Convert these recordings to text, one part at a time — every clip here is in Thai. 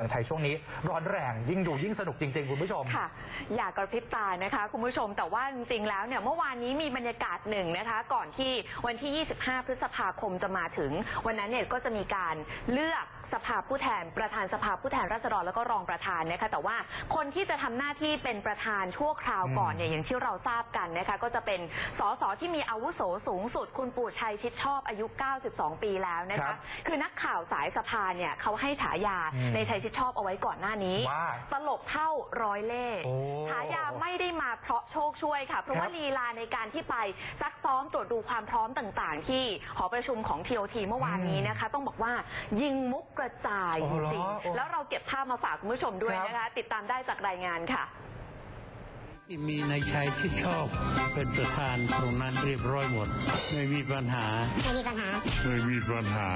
เมืองไทยช่วงนี้ร้อนแรงยิ่งดูยิ่งสนุกจริง ๆ คุณผู้ชม ค่ะ อย่ากระพริบตานะคะ คุณผู้ชมแต่ว่าจริงๆแล้วเนี่ยเมื่อวานนี้มีบรรยากาศหนึ่งนะคะ ก่อนที่วันที่ 25 พฤษภาคมจะมาถึง วันนั้นเนี่ยก็จะมีการเลือกสภาผู้แทน ประธานสภาผู้แทนราษฎรแล้วก็รองประธานนะคะ แต่ว่าคนที่จะทำหน้าที่เป็นประธานชั่วคราวก่อนเนี่ยอย่างที่เราทราบกันนะคะ ก็จะเป็นสสที่มีอาวุโสสูงสุด คุณปู่ชัยชิดชอบอายุ 92 ปีแล้วนะครัคะบคือนักข่าวสายสภาเนี่ยเขาให้ฉายาอืมในชัยชิดชอบเอาไว้ก่อนหน้านี้ ว่าตลกเท่าร้อยเล่โอ้ฉายาไม่ได้มาเพราะโชคช่วยค่ะ เพราะว่าครับลีลาในการที่ไปซักซ้อมตรวจดูความพร้อมต่างๆ ที่หอประชุมของ TOT เมื่อวานนี้นะคะ ต้องบอกว่ายิงมุกกระจายโอ้จเหรอริงโอ้ๆแล้วเราเก็บภาพมาฝากคุณผู้ชมด้วยนะคะ ติดตามได้จากรายงานค่ะ ที่มีนายชัยที่ชอบเป็นประธานตรงนั้นเรียบร้อยหมด ไม่มีปัญหา ไม่มีปัญหา ไม่มีปัญหา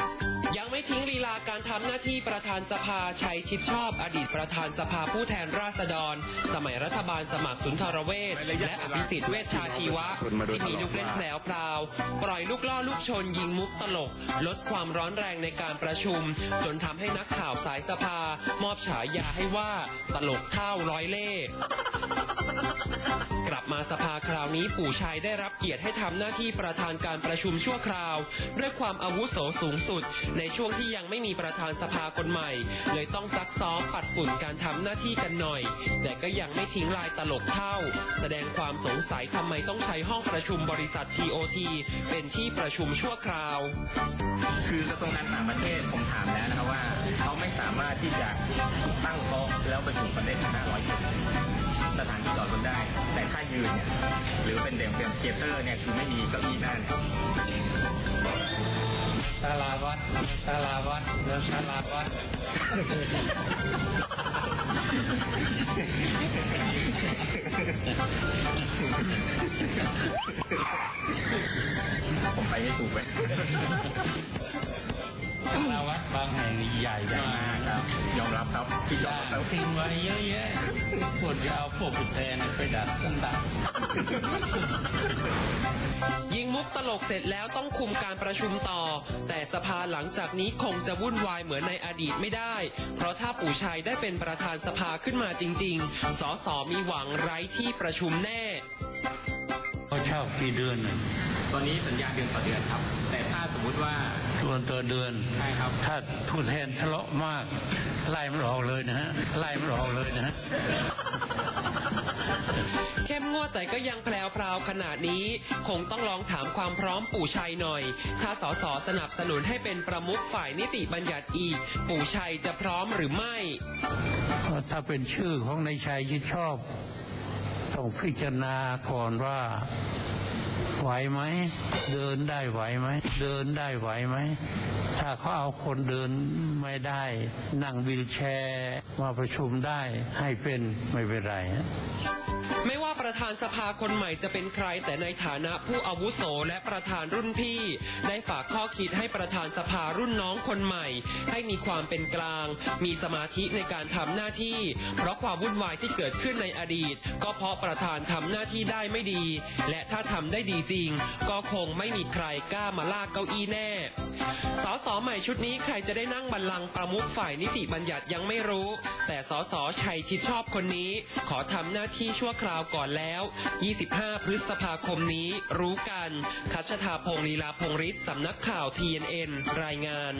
ยัง ไม่ทิ้งลีลาการทำหน้าที่ประธานสภาชัยชิดชอบอดีตประธานสภาผู้แทนราษฎร สมัยรัฐบาลสมัครสุนทรเวชและอภิสิทธิ์เวชชาชีวะ ที่มีลูกเล่นแผลวพราว ปล่อยลูกล่อลูกชนยิงมุกตลก ลดความร้อนแรงในการประชุม จนทำให้นักข่าวสายสภา มอบฉายาให้ว่าตลกเท่าร้อยเล่ห์กลับมาสภาคราวนี้ปู่ชัยได้รับเกียรติให้ทำหน้าที่ประธานการประชุมชั่วคราว ด้วยความอาวุโสสูงสุดในช่วงที่ยังไม่มีประธานสภาคนใหม่ เลยต้องซักซ้อมปัดฝุ่นการทำหน้าที่กันหน่อย แต่ก็ยังไม่ทิ้งลายตลกเท่า แสดงความสงสัยทำไมต้องใช้ห้องประชุมบริษัท TOT เป็นที่ประชุมชั่วคราว คือกระทรวงการต่างประเทศผมถามแล้วนะครับว่า เขาไม่สามารถที่จะตั้งโต๊ะแล้วประชุมกันได้ถึง500คนสถานที่จอดรถได้ แต่ถ้ายืนเนี่ยหรือเป็นเด่งเป็นเทเตอร์เนี่ยคือไม่มีเก้าอี้นั่ง สาราวัดสาราวัดเดินสาราวัดผมไปไม่ถูกเลยสาราวัดบางแห่งใหญ่ใหญ่มามากกครับ ยอมรับครับที่จอจ้าดรถแล้วงทิ้งไว้เยอะแยะควรจะเอาพวกผู้แทนไปดัดสันดัดยิงมุกต ลกเสร็จแล้วต้องคุมการประชุมต่อ แต่สภาหลังจากนี้คงจะวุ่นวายเหมือนในอดีตไม่ได้ เพราะถ้าปู่ชัยได้เป็นประธานสภาขึ้นมาจริง ๆ สสมีหวังไร้ที่ประชุมแน่เขาเช่ากี่เดือนน่ะตอนนี้สัญญาเดือนต่อเดือนครับ แต่ถ้าสมมุติว่าเดือนต่อเดือนใช่ครับ ถ้าผู้แทนทะเลาะมาก ไล่มันออกเลยนะฮะไล่มันออกเลยนะฮะเข้มงวดแต่ก็ยังแพรวพราวขนาดนี้ คงต้องลองถามความพร้อมปู่ชัยหน่อย ถ้าสสสนับสนุนให้เป็นประมุขฝ่ายนิติบัญญัติอีก ปู่ชัยจะพร้อมหรือไม่เพราะถ้าเป็นชื่อของนายชัยที่ชอบ ต้องพิจารณาก่อนว่า ไหวไหม เดินได้ไหวไหม เดินได้ไหวไหม ถ้าเขาเอาคนเดินไม่ได้ นั่งวีลแชร์มาประชุมได้ให้เป็นไม่เป็นไรฮะ ไม่ว่าประธานสภาคนใหม่จะเป็นใคร แต่ในฐานะผู้อาวุโสและประธานรุ่นพี่ ได้ฝากข้อคิดให้ประธานสภารุ่นน้องคนใหม่ ให้มีความเป็นกลาง มีสมาธิในการทำหน้าที่ เพราะความวุ่นวายที่เกิดขึ้นในอดีต ก็เพราะประธานทำหน้าที่ได้ไม่ดี และถ้าทำได้ดีจริง ก็คงไม่มีใครกล้ามาลากเก้าอี้แน่สสใหม่ชุดนี้ใครจะได้นั่งบัลลังก์ประมุขฝ่ายนิติบัญญัติยังไม่รู้ แต่สสชัยชิดชอบคนนี้ ขอทำหน้าที่ช่วคราวก่อนแล้ว 25 พฤษภาคมนี้รู้กัน คัชธาพงศ์ลีลาพงฤทธิ์สำนักข่าว TNN รายงาน